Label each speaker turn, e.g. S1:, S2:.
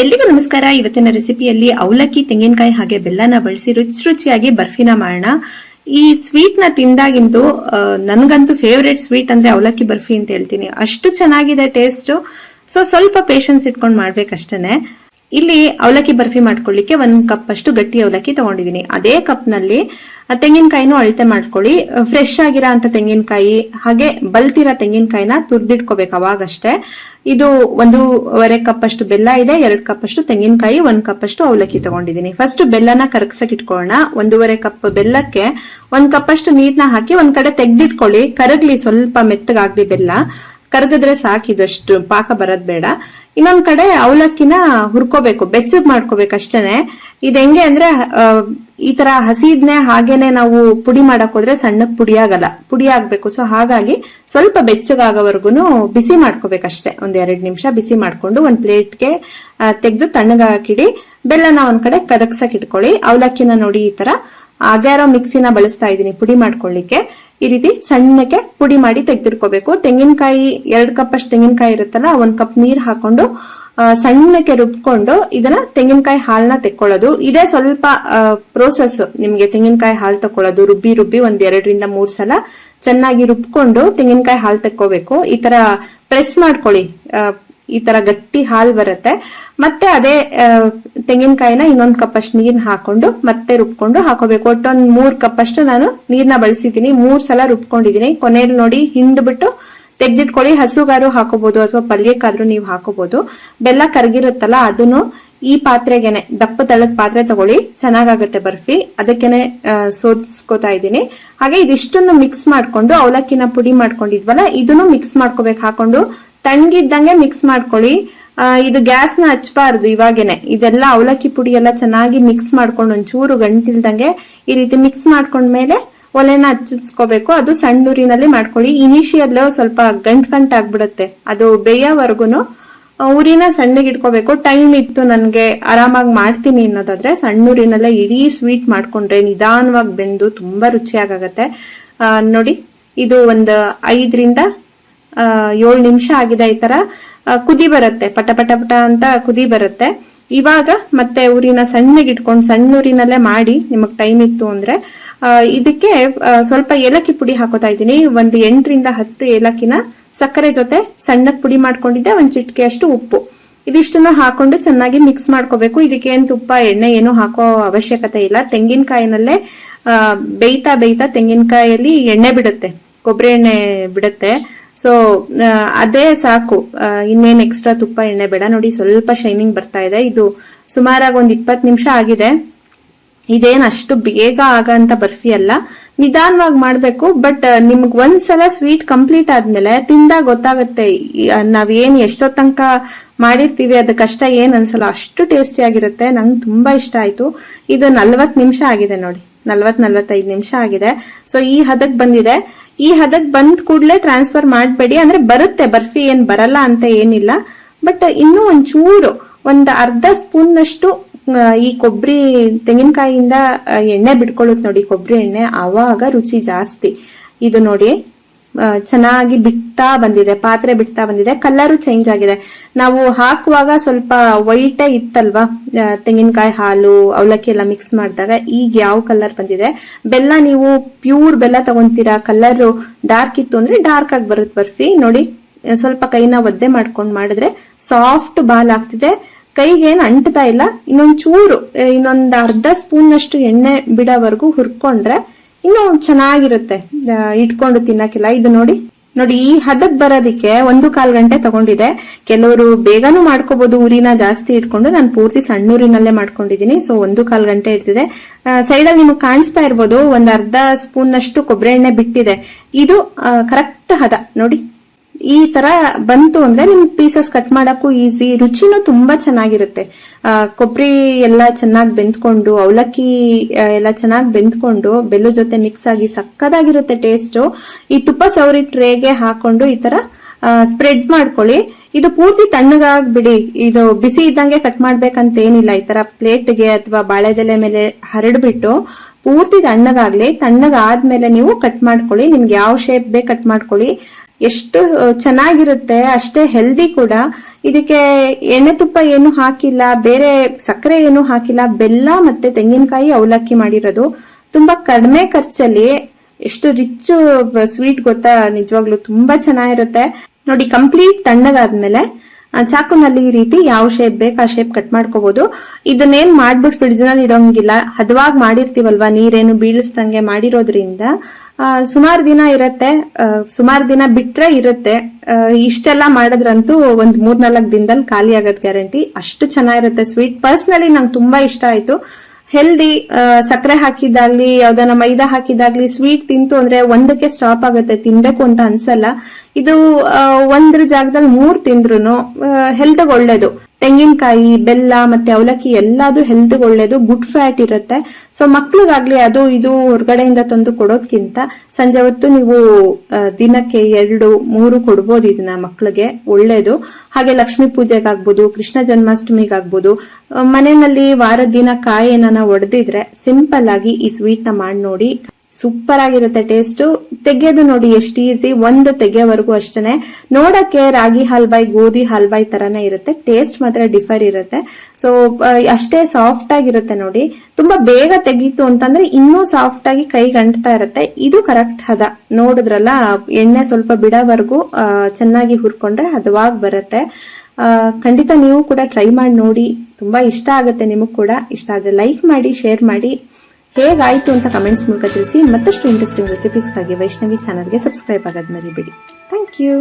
S1: ಎಲ್ಲಿಗೂ ನಮಸ್ಕಾರ. ಇವತ್ತಿನ ರೆಸಿಪಿಯಲ್ಲಿ ಅವಲಕ್ಕಿ, ತೆಂಗಿನಕಾಯಿ ಹಾಗೆ ಬೆಲ್ಲನ ಬಳಸಿ ರುಚಿ ರುಚಿಯಾಗಿ ಬರ್ಫಿನ ಮಾಡೋಣ. ಈ ಸ್ವೀಟ್ನ ತಿಂದಾಗಿಂದು ನನ್ಗಂತೂ ಫೇವ್ರೇಟ್ ಸ್ವೀಟ್ ಅಂದ್ರೆ ಅವಲಕ್ಕಿ ಬರ್ಫಿ ಅಂತ ಹೇಳ್ತೀನಿ. ಅಷ್ಟು ಚೆನ್ನಾಗಿದೆ ಟೇಸ್ಟ್ ಸೊ ಸ್ವಲ್ಪ ಪೇಷನ್ಸ್ ಇಟ್ಕೊಂಡು ಮಾಡ್ಬೇಕಷ್ಟೇನೆ. ಇಲ್ಲಿ ಅವಲಕ್ಕಿ ಬರ್ಫಿ ಮಾಡ್ಕೊಳ್ಳಿಕ್ಕೆ ಒಂದ್ ಕಪ್ ಅಷ್ಟು ಗಟ್ಟಿ ಅವಲಕ್ಕಿ ತಗೊಂಡಿದೀನಿ ಅದೇ ಕಪ್ನಲ್ಲಿ ಆ, ತೆಂಗಿನಕಾಯಿನೂ ಅಳತೆ ಮಾಡ್ಕೊಳ್ಳಿ. ಫ್ರೆಶ್ ಆಗಿರೋ ಅಂತ ತೆಂಗಿನಕಾಯಿ ಹಾಗೆ ಬಲ್ತಿರೋ ತೆಂಗಿನಕಾಯಿನ ತುರ್ದಿಟ್ಕೋಬೇಕು ಅವಾಗಷ್ಟೇ. ಇದು ಒಂದೂವರೆ ಕಪ್ ಅಷ್ಟು ಬೆಲ್ಲ ಇದೆ ಎರಡು ಕಪ್ ಅಷ್ಟು ತೆಂಗಿನಕಾಯಿ ಒಂದ್ ಕಪ್ ಅಷ್ಟು ಅವಲಕ್ಕಿ ತಗೊಂಡಿದೀನಿ ಫಸ್ಟ್ ಬೆಲ್ಲನ ಕರಗ್ಸಕ್ ಇಟ್ಕೊಳ್ಳೋಣ. ಒಂದೂವರೆ ಕಪ್ ಬೆಲ್ಲಕ್ಕೆ ಒಂದ್ ಕಪ್ ಅಷ್ಟು ನೀರ್ನ ಹಾಕಿ ಒಂದ್ ಕಡೆ ತೆಗ್ದಿಟ್ಕೊಳ್ಳಿ. ಕರಗ್ಲಿ ಸ್ವಲ್ಪ ಮೆತ್ತಗಾಗ್ಲಿ ಬೆಲ್ಲ. ಕರಗಿದ್ರೆ ಸಾಕಿದಷ್ಟು ಪಾಕ ಬರೋದ್ ಬೇಡ. ಇನ್ನೊಂದ್ ಕಡೆ ಅವಲಕ್ಕಿನ ಹುರ್ಕೋಬೇಕು, ಬೆಚ್ಚಗ್ ಮಾಡ್ಕೋಬೇಕು ಅಷ್ಟೇನೆ. ಇದ್ ಹೆಂಗೆ ಅಂದ್ರೆ ಈ ತರ ಹಸಿದ್ನೆ ಹಾಗೇನೆ ನಾವು ಪುಡಿ ಮಾಡಕ್ ಹೋದ್ರೆ ಸಣ್ಣಕ್ ಪುಡಿ ಆಗಲ್ಲ. ಪುಡಿ ಆಗ್ಬೇಕು. ಸೊ ಹಾಗಾಗಿ ಸ್ವಲ್ಪ ಬೆಚ್ಚಗಾಗೋವರೆಗೂ ಬಿಸಿ ಮಾಡ್ಕೋಬೇಕಷ್ಟೇ ಒಂದ್ ಎರಡ್ ನಿಮಿಷ ಬಿಸಿ ಮಾಡ್ಕೊಂಡು ಒಂದ್ ಪ್ಲೇಟ್ಗೆ ತೆಗೆದು ತಣ್ಣಗಾಕಿಡಿ ಬೆಲ್ಲನ ಒಂದ್ ಕಡೆ ಕದಕ್ಸಕ್ ಇಟ್ಕೊಳ್ಳಿ. ಅವಲಕ್ಕಿನ ನೋಡಿ ಈ ತರ ಆಗ್ಯಾರೋ ಮಿಕ್ಸಿನ ಬಳಸ್ತಾ ಇದ್ದೀನಿ ಪುಡಿ ಮಾಡ್ಕೊಳ್ಳಿಕ್ಕೆ. ಈ ರೀತಿ ಸಣ್ಣಕ್ಕೆ ಪುಡಿ ಮಾಡಿ ತೆಗೆದಿಟ್ಕೋಬೇಕು. ತೆಂಗಿನಕಾಯಿ ಎರಡು ಕಪ್ ಅಷ್ಟು ತೆಂಗಿನಕಾಯಿ ಇರುತ್ತಲ್ಲ, ಒಂದು ಕಪ್ ನೀರು ಹಾಕೊಂಡು ಸಣ್ಣಕ್ಕೆ ರುಬ್ಕೊಂಡು ಇದನ್ನ ತೆಂಗಿನಕಾಯಿ ಹಾಲ್ನ ತೆಕ್ಕೊಳ್ಳೋದು. ಇದೇ ಸ್ವಲ್ಪ ಪ್ರೋಸೆಸ್ ನಿಮಗೆ ತೆಂಗಿನಕಾಯಿ ಹಾಲು ತಕೊಳ್ಳೋದು ರುಬ್ಬಿ ರುಬ್ಬಿ ಒಂದ್ ಎರಡರಿಂದ ಮೂರ್ ಸಲ ಚೆನ್ನಾಗಿ ರುಬ್ಕೊಂಡು ತೆಂಗಿನಕಾಯಿ ಹಾಲು ತಕ್ಕೋಬೇಕು. ಈ ತರ ಪ್ರೆಸ್ ಮಾಡ್ಕೊಳ್ಳಿ. ಈ ತರ ಗಟ್ಟಿ ಹಾಲ್ ಬರುತ್ತೆ. ಮತ್ತೆ ಅದೇ ತೆಂಗಿನಕಾಯಿನ ಇನ್ನೊಂದ್ ಕಪ್ ಅಷ್ಟು ನೀರ್ನ ಹಾಕೊಂಡು ಮತ್ತೆ ರುಬ್ಕೊಂಡು ಹಾಕೋಬೇಕು. ಒಟ್ಟೊಂದ್ ಮೂರ್ ಕಪ್ ಅಷ್ಟು ನಾನು ನೀರ್ನ ಬಳಸಿದ್ದೀನಿ. ಮೂರ್ ಸಲ ರುಬ್ಕೊಂಡಿದೀನಿ ಕೊನೆಯಲ್ಲಿ ನೋಡಿ ಹಿಂಡ್ಬಿಟ್ಟು ತೆಗ್ದಿಟ್ಕೊಳ್ಳಿ. ಹಸುಗಾರು ಹಾಕೋಬಹುದು ಅಥವಾ ಪಲ್ಯಕ್ಕಾದ್ರೂ ನೀವು ಹಾಕೋಬಹುದು ಬೆಲ್ಲ ಕರಗಿರುತ್ತಲ್ಲ, ಅದನ್ನು ಈ ಪಾತ್ರೆಗೆನೆ, ದಪ್ಪ ತಳದ ಪಾತ್ರೆ ತಗೊಳ್ಳಿ. ಚೆನ್ನಾಗಾಗುತ್ತೆ ಬರ್ಫಿ. ಅದಕ್ಕೇನೆ ಸೋದಿಸ್ಕೋತಾ ಇದ್ದೀನಿ. ಹಾಗೆ ಇದಿಷ್ಟನ್ನು ಮಿಕ್ಸ್ ಮಾಡ್ಕೊಂಡು ಅವಲಕ್ಕಿನ ಪುಡಿ ಮಾಡ್ಕೊಂಡಿದ್ವಲ್ಲ, ಇದನ್ನು ಮಿಕ್ಸ್ ಮಾಡ್ಕೋಬೇಕು. ಹಾಕೊಂಡು ತಣ್ಣಗಿದ್ದಂಗೆ ಮಿಕ್ಸ್ ಮಾಡ್ಕೊಳ್ಳಿ. ಇದು ಗ್ಯಾಸ್ನ ಹಚ್ಬಾರ್ದು ಇವಾಗೇನೆ. ಇದೆಲ್ಲ ಅವಲಕ್ಕಿ ಪುಡಿ ಎಲ್ಲ ಚೆನ್ನಾಗಿ ಮಿಕ್ಸ್ ಮಾಡ್ಕೊಂಡು ಒಂಚೂರು ಗಂಟಿಲ್ದಂಗೆ ಈ ರೀತಿ ಮಿಕ್ಸ್ ಮಾಡ್ಕೊಂಡ್ಮೇಲೆ ಒಲೆನ ಹಚ್ಚಿಸ್ಕೋಬೇಕು. ಅದು ಸಣ್ಣ ಉರಿನಲ್ಲಿ ಮಾಡ್ಕೊಳ್ಳಿ. ಇನಿಷಿಯಲ್ ಸ್ವಲ್ಪ ಗಂಟ್ ಗಂಟ್ ಆಗ್ಬಿಡುತ್ತೆ. ಅದು ಬೇಯೋವರೆಗೂ ಉರಿನ ಸಣ್ಣಗೆ ಇಟ್ಕೋಬೇಕು. ಟೈಮ್ ಇತ್ತು ನನಗೆ ಆರಾಮಾಗಿ ಮಾಡ್ತೀನಿ ಅನ್ನೋದಾದ್ರೆ ಸಣ್ಣ ಉರಿನಲ್ಲೇ ಇಡೀ ಸ್ವೀಟ್ ಮಾಡ್ಕೊಂಡ್ರೆ ನಿಧಾನವಾಗಿ ಬೆಂದು ತುಂಬಾ ರುಚಿಯಾಗತ್ತೆ ನೋಡಿ, ಇದು ಒಂದು ಐದರಿಂದ ಏಳು ನಿಮಿಷ ಆಗಿದೆ ಈ ತರ. ಕುದಿ ಬರುತ್ತೆ, ಪಟ ಪಟ ಪಟ ಅಂತ ಕುದಿ ಬರುತ್ತೆ. ಇವಾಗ ಮತ್ತೆ ಊರಿನ ಸಣ್ಣಗೆ ಇಟ್ಕೊಂಡು ಸಣ್ಣ ಊರಿನಲ್ಲೇ ಮಾಡಿ ನಿಮಗ್ ಟೈಮ್ ಇತ್ತು ಅಂದ್ರೆ ಇದಕ್ಕೆ ಸ್ವಲ್ಪ ಏಲಕ್ಕಿ ಪುಡಿ ಹಾಕೋತಾ ಇದ್ದೀನಿ. ಒಂದು ಎಂಟರಿಂದ ಹತ್ತು ಏಲಕ್ಕಿನ ಸಕ್ಕರೆ ಜೊತೆ ಸಣ್ಣಕ್ ಪುಡಿ ಮಾಡ್ಕೊಂಡಿದ್ದೆ, ಒಂದ್ ಚಿಟ್ಕೆ ಅಷ್ಟು ಉಪ್ಪು. ಇದಿಷ್ಟನ್ನ ಹಾಕೊಂಡು ಚೆನ್ನಾಗಿ ಮಿಕ್ಸ್ ಮಾಡ್ಕೋಬೇಕು. ಇದಕ್ಕೆ ಏನ್ ತುಪ್ಪ, ಎಣ್ಣೆ ಏನು ಹಾಕೋ ಅವಶ್ಯಕತೆ ಇಲ್ಲ. ತೆಂಗಿನಕಾಯಿನಲ್ಲೇ ಬೇಯ್ತಾ ಬೇಯ್ತಾ ತೆಂಗಿನಕಾಯಲ್ಲಿ ಎಣ್ಣೆ ಬಿಡುತ್ತೆ ಕೊಬ್ಬರಿ ಎಣ್ಣೆ ಬಿಡುತ್ತೆ. ಸೊ ಅದೇ ಸಾಕು. ಇನ್ನೇನು ಎಕ್ಸ್ಟ್ರಾ ತುಪ್ಪ, ಎಣ್ಣೆ ಬೇಡ. ನೋಡಿ, ಸ್ವಲ್ಪ ಶೈನಿಂಗ್ ಬರ್ತಾ ಇದೆ. ಇದು ಸುಮಾರಾಗಿ ಒಂದು ಇಪ್ಪತ್ತು ನಿಮಿಷ ಆಗಿದೆ. ಇದೇನು ಅಷ್ಟು ಬೇಗ ಆಗಂತ ಬರ್ಫಿ ಅಲ್ಲ. ನಿಧಾನವಾಗಿ ಮಾಡಬೇಕು ಬಟ್ ನಿಮ್ಗೆ ಒಂದ್ಸಲ ಸ್ವೀಟ್ ಕಂಪ್ಲೀಟ್ ಆದ್ಮೇಲೆ ತಿಂದಾಗ ಗೊತ್ತಾಗುತ್ತೆ. ನಾವು ಏನು ಏನ್ ಎಷ್ಟೋ ತನಕ ಮಾಡಿರ್ತೀವಿ, ಅದು ಕಷ್ಟ ಏನು ಅನ್ಸಲ್ಲ. ಅಷ್ಟು ಟೇಸ್ಟಿ ಆಗಿರುತ್ತೆ. ನಂಗೆ ತುಂಬಾ ಇಷ್ಟ ಆಯ್ತು. ಇದು ನಲ್ವತ್ತು ನಿಮಿಷ ಆಗಿದೆ ನೋಡಿ. ನಲ್ವತ್ ನಲ್ವತ್ತೈದು ನಿಮಿಷ ಆಗಿದೆ. ಸೊ ಈ ಹದಕ್ಕೆ ಬಂದಿದೆ. ಈ ಹದಕ್ ಬಂದ್ ಕೂಡಲೇ ಟ್ರಾನ್ಸ್ಫರ್ ಮಾಡಬೇಡಿ. ಅಂದ್ರೆ ಬರುತ್ತೆ, ಬರ್ಫಿ ಏನ್ ಬರಲ್ಲ ಅಂತ ಏನಿಲ್ಲ. ಬಟ್ ಇನ್ನೂ ಒಂಚೂರು, ಒಂದು ಅರ್ಧ ಸ್ಪೂನ್ ಅಷ್ಟು ಈ ಕೊಬ್ಬರಿ ತೆಂಗಿನಕಾಯಿಯಿಂದ ಎಣ್ಣೆ ಬಿಟ್ಕೊಳ್ಳುತ್ತೆ ನೋಡಿ. ಕೊಬ್ಬರಿ ಎಣ್ಣೆ ಆವಾಗ ರುಚಿ ಜಾಸ್ತಿ. ಇದು ನೋಡಿ. ಚೆನ್ನಾಗಿ ಬಿಡ್ತಾ ಬಂದಿದೆ, ಪಾತ್ರೆ ಬಿಡ್ತಾ ಬಂದಿದೆ ಕಲರು ಚೇಂಜ್ ಆಗಿದೆ. ನಾವು ಹಾಕುವಾಗ ಸ್ವಲ್ಪ ವೈಟೇ ಇತ್ತಲ್ವಾ? ತೆಂಗಿನಕಾಯಿ ಹಾಲು, ಅವಲಕ್ಕಿ ಎಲ್ಲ ಮಿಕ್ಸ್ ಮಾಡಿದಾಗ ಈಗ ಯಾವ ಕಲರ್ ಬಂದಿದೆ? ಬೆಲ್ಲ ನೀವು ಪ್ಯೂರ್ ಬೆಲ್ಲ ತಗೊಂತೀರಾ? ಕಲರ್ ಡಾರ್ಕ್ ಇತ್ತು ಅಂದ್ರೆ ಡಾರ್ಕ್ ಆಗಿ ಬರುತ್ತೆ ಬರ್ಫಿ. ನೋಡಿ, ಸ್ವಲ್ಪ ಕೈನ ಒದ್ದೆ ಮಾಡ್ಕೊಂಡು ಮಾಡಿದ್ರೆ ಸಾಫ್ಟ್ ಬಾಲ್ ಆಗ್ತಿದೆ. ಕೈಗೆ ಏನು ಅಂಟ್ತಾ ಇಲ್ಲ, ಇನ್ನೊಂದು ಚೂರು, ಇನ್ನೊಂದು ಇನ್ನೊಂದ್ ಅರ್ಧ ಸ್ಪೂನ್ನಷ್ಟು ಎಣ್ಣೆ ಬಿಡೋವರೆಗೂ ಹುರ್ಕೊಂಡ್ರೆ ಇನ್ನೂ ಚೆನ್ನಾಗಿರುತ್ತೆ. ಇಟ್ಕೊಂಡು ತಿನ್ನಕ್ಕಿಲ್ಲ. ಇದು ನೋಡಿ ನೋಡಿ ಈ ಹದಕ್ ಬರೋದಿಕ್ಕೆ ಒಂದು ಕಾಲ್ ಗಂಟೆ ತಗೊಂಡಿದೆ. ಕೆಲವರು ಬೇಗನೂ ಮಾಡ್ಕೋಬಹುದು ಊರಿನ ಜಾಸ್ತಿ ಇಟ್ಕೊಂಡು. ನಾನು ಪೂರ್ತಿ ಸಣ್ಣ ಊರಿನಲ್ಲೇ ಮಾಡ್ಕೊಂಡಿದ್ದೀನಿ. ಸೊ ಒಂದು ಕಾಲ್ ಗಂಟೆ ಇರ್ತಿದೆ ಸೈಡಲ್ಲಿ ನಿಮಗೆ ಕಾಣಿಸ್ತಾ ಇರ್ಬೋದು, ಒಂದ್ ಅರ್ಧ ಸ್ಪೂನ್ ಅಷ್ಟು ಕೊಬ್ಬರಿ ಎಣ್ಣೆ ಬಿಟ್ಟಿದೆ. ಇದು ಕರೆಕ್ಟ್ ಹದ. ನೋಡಿ. ಈ ತರ ಬಂತು ಅಂದ್ರೆ ನಿಮ್ಗೆ ಪೀಸಸ್ ಕಟ್ ಮಾಡಕ್ಕೂ ಈಸಿ ರುಚಿನೂ ತುಂಬಾ ಚೆನ್ನಾಗಿರುತ್ತೆ. ಕೊಬ್ಬರಿ ಎಲ್ಲ ಚೆನ್ನಾಗಿ ಬೆಂದ್ಕೊಂಡು, ಅವಲಕ್ಕಿ ಎಲ್ಲ ಚೆನ್ನಾಗಿ ಬೆಂದ್ಕೊಂಡು, ಬೆಲ್ಲ ಜೊತೆ ಮಿಕ್ಸ್ ಆಗಿ ಸಕ್ಕದಾಗಿರುತ್ತೆ ಟೇಸ್ಟು ಈ ತುಪ್ಪ ಸೌರಿ ಟ್ರೇಗೆ ಹಾಕೊಂಡು ಈ ತರ ಸ್ಪ್ರೆಡ್ ಮಾಡ್ಕೊಳ್ಳಿ. ಇದು ಪೂರ್ತಿ ತಣ್ಣಗಾಗ್ಬಿಡಿ. ಇದು ಬಿಸಿ ಇದ್ದಂಗೆ ಕಟ್ ಮಾಡ್ಬೇಕಂತ ಏನಿಲ್ಲ ಈ ತರ ಪ್ಲೇಟ್ಗೆ ಅಥವಾ ಬಾಳೆದೆಲೆ ಮೇಲೆ ಹರಡ್ಬಿಟ್ಟು ಪೂರ್ತಿ ತಣ್ಣಗಾಗ್ಲಿ. ತಣ್ಣಗಾದ್ಮೇಲೆ ನೀವು ಕಟ್ ಮಾಡ್ಕೊಳ್ಳಿ. ನಿಮ್ಗೆ ಯಾವ ಶೇಪ್ ಬೇಕು ಕಟ್ ಮಾಡ್ಕೊಳ್ಳಿ. ಎಷ್ಟು ಚೆನ್ನಾಗಿರುತ್ತೆ, ಅಷ್ಟೇ ಹೆಲ್ದಿ ಕೂಡ. ಇದಕ್ಕೆ ಎಣ್ಣೆ ತುಪ್ಪ ಏನು ಹಾಕಿಲ್ಲ, ಬೇರೆ ಸಕ್ಕರೆ ಏನು ಹಾಕಿಲ್ಲ, ಬೆಲ್ಲ ಮತ್ತೆ ತೆಂಗಿನಕಾಯಿ ಅವಲಕ್ಕಿ ಮಾಡಿರೋದು. ತುಂಬಾ ಕಡಿಮೆ ಖರ್ಚಲ್ಲಿ ಎಷ್ಟು ರಿಚ್ ಸ್ವೀಟ್ ಗೊತ್ತಾ ನಿಜವಾಗ್ಲೂ ತುಂಬಾ ಚೆನ್ನಾಗಿರುತ್ತೆ. ನೋಡಿ ಕಂಪ್ಲೀಟ್ ತಣ್ಣಗಾದ್ಮೇಲೆ ಚಾಕುನಲ್ಲಿ ಈ ರೀತಿ ಯಾವ ಶೇಪ್ ಬೇಕು ಆ ಶೇಪ್ ಕಟ್ ಮಾಡ್ಕೋಬಹುದು ಇದನ್ನೇನ್ ಮಾಡ್ಬಿಟ್ಟು ಫ್ರಿಡ್ಜ್ನಲ್ಲಿ ಇಡೋಂಗಿಲ್ಲ. ಹದವಾಗಿ ಮಾಡಿರ್ತೀವಲ್ವಾ, ನೀರೇನು ಬೀಳಿಸ್ದಂಗೆ ಮಾಡಿರೋದ್ರಿಂದ. ಸುಮಾರು ದಿನ ಇರತ್ತೆ. ಸುಮಾರು ದಿನ ಬಿಟ್ರೆ ಇರುತ್ತೆ. ಇಷ್ಟೆಲ್ಲ ಮಾಡಿದ್ರಂತೂ ಒಂದ್ ಮೂರ್ನಾಲ್ಕು ದಿನದಲ್ಲಿ ಖಾಲಿ ಆಗೋದ್ ಗ್ಯಾರಂಟಿ ಅಷ್ಟು ಚೆನ್ನಾಗಿರುತ್ತೆ. ಸ್ವೀಟ್ ಪರ್ಸ್ನಲಿ ನಂಗೆ ತುಂಬಾ ಇಷ್ಟ ಆಯ್ತು. ಹೆಲ್ದಿ ಸಕ್ಕರೆ ಹಾಕಿದಾಗ್ಲಿ ಯಾವ್ದಾನ ಮೈದಾ ಹಾಕಿದಾಗ್ಲಿ ಸ್ವೀಟ್ ತಿಂತು ಅಂದ್ರೆ ಒಂದಕ್ಕೆ ಸ್ಟಾಪ್ ಆಗುತ್ತೆ, ತಿನ್ಬೇಕು ಅಂತ ಅನ್ಸಲ್ಲ. ಇದು ಒಂದ್ರ ಜಾಗದಲ್ಲಿ ಮೂರ್ ತಿಂದ್ರು ಹೆಲ್ತ್ ಒಳ್ಳೇದು. ತೆಂಗಿನಕಾಯಿ, ಬೆಲ್ಲ ಮತ್ತೆ ಅವಲಕ್ಕಿ ಎಲ್ಲಾದು ಹೆಲ್ತ್ ಒಳ್ಳೇದು ಗುಡ್ ಫ್ಯಾಟ್ ಇರುತ್ತೆ. ಸೊ ಮಕ್ಳಿಗಾಗ್ಲಿ ಅದು ಇದು ಹೊರಗಡೆಯಿಂದ ತಂದು ಕೊಡೋದ್ಕಿಂತ ಸಂಜೆ ಹೊತ್ತು ನೀವು ದಿನಕ್ಕೆ ಎರಡು, ಮೂರು ಕೊಡ್ಬೋದು ಇದನ್ನ ಮಕ್ಳಿಗೆ, ಒಳ್ಳೇದು. ಹಾಗೆ ಲಕ್ಷ್ಮೀ ಪೂಜೆಗಾಗ್ಬೋದು, ಕೃಷ್ಣ ಜನ್ಮಾಷ್ಟಮಿಗಾಗ್ಬೋದು. ಮನೆಯಲ್ಲಿ ವಾರದ ದಿನ ಕಾಯಿ ಏನಾನ ಒಡೆದಿದ್ರೆ ಸಿಂಪಲ್ ಆಗಿ ಈ ಸ್ವೀಟ್ನ ಮಾಡಿ ನೋಡಿ ಸೂಪರ್ ಆಗಿರುತ್ತೆ ಟೇಸ್ಟ್. ತೆಗೆಯೋದು ನೋಡಿ ಎಷ್ಟು ಈಸಿ. ಒಂದು ತೆಗೆಯೋವರೆಗೂ ಅಷ್ಟೇ ನೋಡಕ್ಕೆ ರಾಗಿ ಹಲ್ವಾಯ್, ಗೋಧಿ ಹಲ್ವಾಯ್ ತರನೇ ಇರುತ್ತೆ. ಟೇಸ್ಟ್ ಮಾತ್ರ ಡಿಫರ್ ಇರುತ್ತೆ. ಸೊ ಅಷ್ಟೇ ಸಾಫ್ಟ್ ಆಗಿರುತ್ತೆ ನೋಡಿ. ತುಂಬಾ ಬೇಗ ತೆಗೀತು ಅಂತಂದ್ರೆ ಇನ್ನೂ ಸಾಫ್ಟ್ ಆಗಿ ಕೈಗೆ ಅಂಟ್ತಾ ಇರುತ್ತೆ. ಇದು ಕರೆಕ್ಟ್ ಹದ. ನೋಡಿದ್ರಲ್ಲ, ಎಣ್ಣೆ ಸ್ವಲ್ಪ ಬಿಡೋವರೆಗೂ ಚೆನ್ನಾಗಿ ಹುರ್ಕೊಂಡ್ರೆ ಹದವಾಗಿ ಬರುತ್ತೆ. ಖಂಡಿತ ನೀವು ಕೂಡ ಟ್ರೈ ಮಾಡಿ ನೋಡಿ. ತುಂಬಾ ಇಷ್ಟ ಆಗುತ್ತೆ ನಿಮಗೂ ಕೂಡ. ಇಷ್ಟ ಆದ್ರೆ ಲೈಕ್ ಮಾಡಿ ಶೇರ್ ಮಾಡಿ. ಹೇಗಾಯ್ತು ಅಂತ ಕಮೆಂಟ್ಸ್ ಮೂಲಕ ತಿಳಿಸಿ ಮತ್ತಷ್ಟು ಇಂಟ್ರೆಸ್ಟಿಂಗ್ ರೆಸಿಪೀಸ್ಗಾಗಿ ವೈಷ್ಣವಿ ಚಾನಲ್ಗೆ ಸಬ್ಸ್ಕ್ರೈಬ್ ಆಗೋದು ಮರಿಬೇಡಿ. Thank you